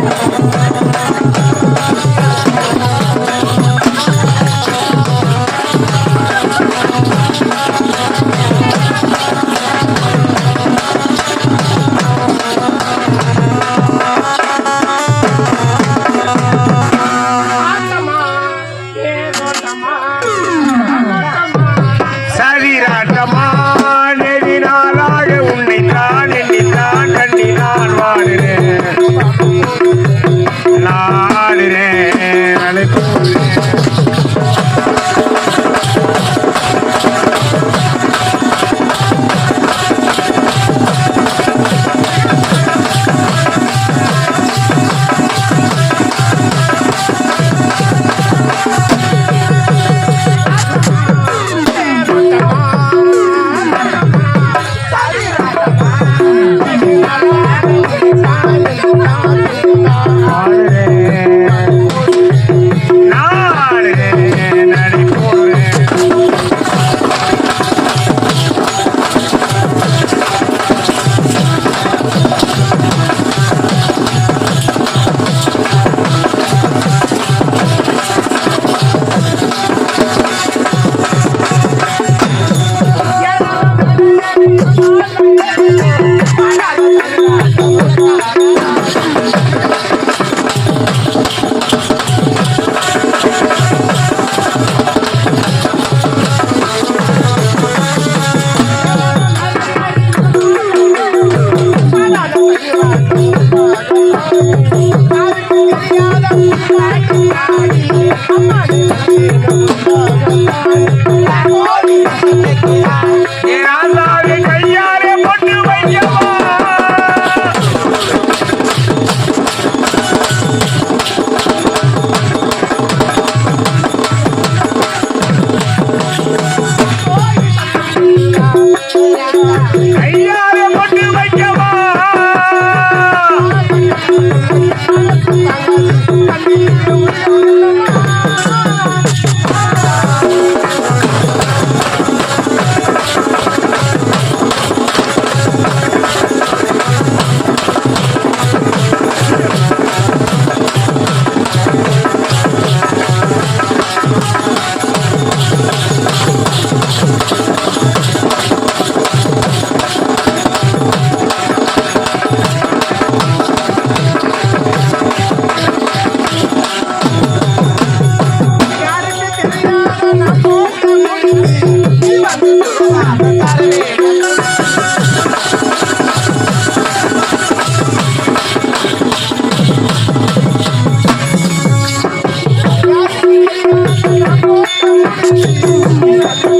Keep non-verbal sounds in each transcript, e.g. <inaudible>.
Come on.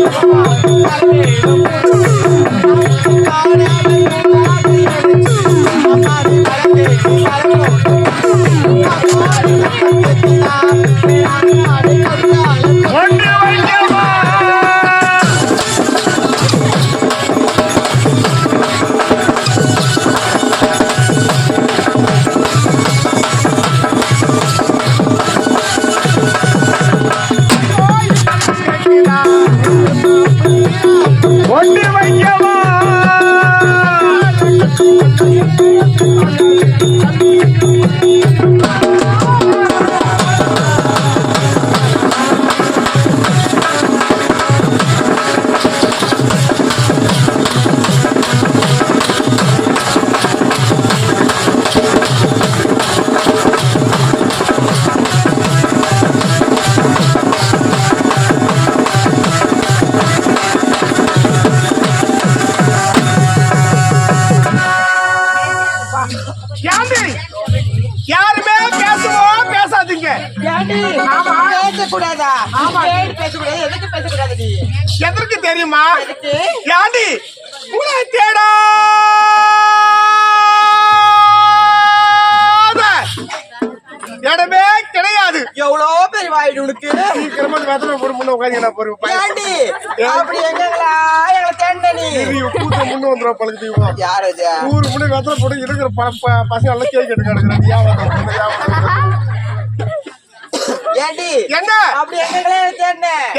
Thank you. பேசக்கூடாது எதுக்கு பேசக்கூடாது நீ? எதற்கு தெரியுமா? யாண்டி? உங்களை தேடாத இடமே கிடையாது. எவ்வளவு பெரிய வாயிடு உனக்கு? சீக்கிரமா வேதனை ஒரு முன்ன உட்காந்து போறேன் ஏண்டி? அப்படி எங்களா எங்களை தேண்ட நீ? கூட்ட முன்ன வந்துடும் பழகுது யார் அது? ஊரு முன்னே வேதனை போட்டு இருக்கிற பசங்க எல்லாம் கேக் எடுக்க ஏண்டி என்ன அப்படி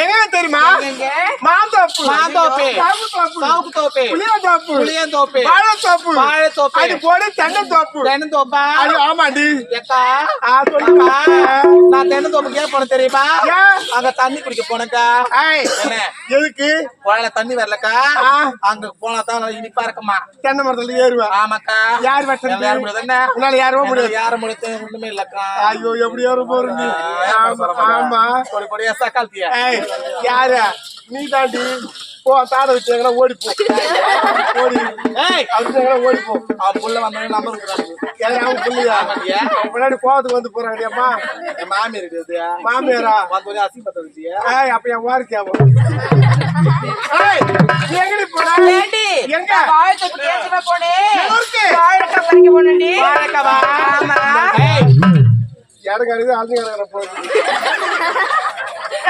எங்க தெரியுமா? எங்க மாந்தோப்பு. மாந்தோப்பு. சாவுத்தோப்பு சாவுக்கு தோப்பு. புளியந்தோப்பு. புளியந்தோப்பு. வாழைத்தோப்பு. வாழைத்தோப்பு. அது போல தென்னந்தோப்பு. தென்னந்தோப்பா? அது ஆமாண்டி ஏக்கா. ஆ சொல்லுமா நான் தென்னந்தோப்புக்கு ஏன் போனேன் தெரியுமா? அங்க தண்ணி குடிக்க போனேக்கா என்ன? எதுக்கு? குழாயில தண்ணி வரலக்கா. அங்க போனா தான் இனிப்பா இருக்குமா? தென்னை மரத்துல ஏறுவேன் ஆமாக்கா. யார்? என்னால யார முடியாது. என்ன? உன்னால யாரவே முடியாது. யார முடியாது ஒண்ணுமே இல்லக்கா. ஐயோ எப்படி ஏற போற நீ? ஆமா, கொடி கொடியா சக்கால்த்தியா யாரு? நீ தாண்டி போ தாட ஓடி போ. ஓடி. ஏய். அவங்க ஓடி போ. அவன் புள்ள வந்தவங்க நம்பர் அவங்க புள்ளையா? முன்னாடி கோவத்துக்கு வந்து போறாங்க அம்மா என் மாமி இருக்குது மாமியாரா? வந்தவங்க அசிங்கப்பட்ட வச்சியா ஏய் அப்ப என் எங்கடி எங்க? போனேன்? வாழைக்காய் பறிக்க வாழைக்காவா? ஆமா. ஏய் எனக்கு அழுது அழுது கிடக்குற போகுது. <laughs>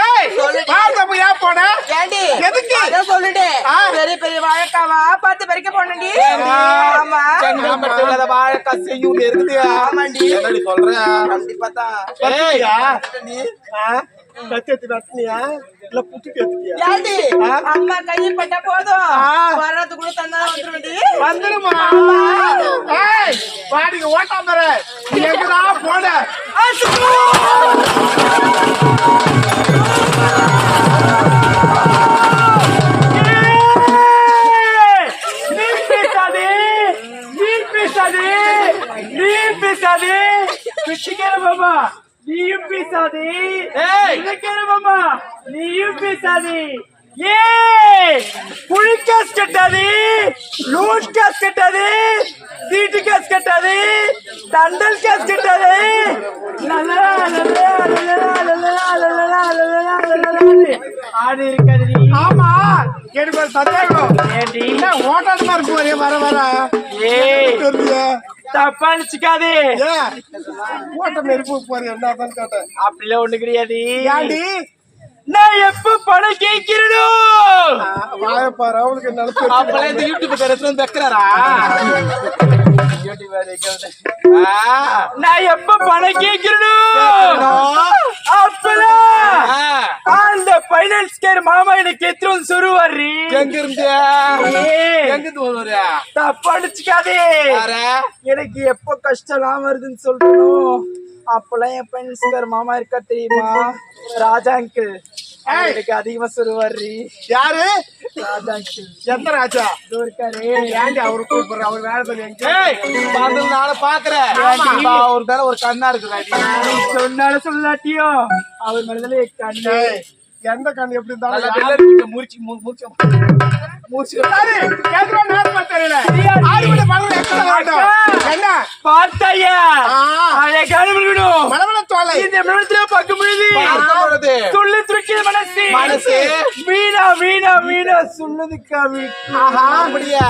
ஏய் சொல்லுடி. வார்த்தை ஏன் போன? ஏண்டி? எதுக்கு? அதான் சொல்லுடு. ஆ. பெரிய பெரிய வாழைக்காவா பார்த்து பறிக்க போனேன்டி? ஆ. ஆமா. செங்கல்பட்டு இல்லாத வாழைக்காய் செய்யும் இருக்குது ஆமாண்டி. என்னடி சொல்ற? கண்டிப்பா தான். பத்தியா? நீ ஆ? கத்தி வெட்டினியா இல்ல எடுத்துட்டியா ஏண்டி அம்மா கையில் பட்டா போதும். வர்றதுக்குள்ள தந்தா வந்துருவேண்டி வந்துருமா ஓட்டாமற நீ எங்கடா பேசாதே பேசாதே பிச்சுக்கிற மாமா நீயும் பேசாதே இருக்கிற மாமா நீயும் பேசாதே ஏ புளி காசு கட்டாதே லூட் காசு கட்டாதே சீட்டு காசு கட்டாதே தண்டல் காசு கட்டாதே ஆடி இருக்காது ஆமா எனக்கு ஒரு சந்தேகம் ஏண்டி ஓட்டாட்டு மாதிரி போறிய வர வர ஏய் தப்பா நினைச்சுக்காதே. ஓட்ட நெருப்பு போறிய என்னதான் கேட்டேன். அப்படிலாம் ஒண்ணு கிடையாது. நான் எப்ப பணம் கேட்கிறனோ? வாயப்பாரு அவளுக்கு நினைச்சு அப்பல இந்த யூடியூப் எடுத்து வந்து வைக்கிறாரா? நான் எப்ப பணம் கேட்கிறனோ? அப்பலாம் அந்த பைனான்ஸ் கேர் மாமா எனக்கு வந்து சொருவாரு எங்க இருந்து. எங்க இருந்து வருவாரு தப்பா அடிச்சுக்காதே. யாரு? எனக்கு எப்ப கஷ்டம்லாம் வருதுன்னு சொல்றோம் அப்பெல்லாம் என் பையன்ஸ்கார் மாமா இருக்கா தெரியுமா? ராஜா அங்கிள் எனக்கு அதிகமா சொல்லுவாரு யாரு? எந்த ராஜா இருக்காரு ஏன்டி அவரு கூப்பிடுற? அவர் வேலை சொல்லி நானே பாக்குறேன். அவர் மேல ஒரு கண்ணா இருக்குதாடி சொன்னாலும் சொல்லாட்டியும் அவர் மேலதானே கண்ணு. எந்த கண்ணு எப்படி இருந்தாலும் வெள்ளை முடிச்சு பார்த்தாயா. வீணா வீணா வீணா. ஆஹா, அப்படியா?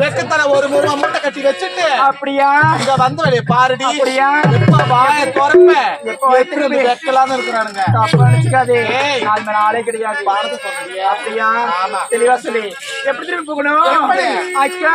வெக்கத்தல ஒரு முறை மூட்டை கட்டி வச்சுட்டு அப்படியா? இங்க வந்து வெளிய பாருடி. அப்படியா? எப்ப வாய திறப்ப. எப்ப வந்து வெக்கலாம்னு இருக்கிறானுங்க. தப்பா நினைச்சுக்காதே. நாலு மணி நாளே கிடையாது. பாரத சொல்றியா அப்படியா? ஆமா. தெளிவா சொல்லி. எப்படி திரும்பி போகணும்? அக்கா!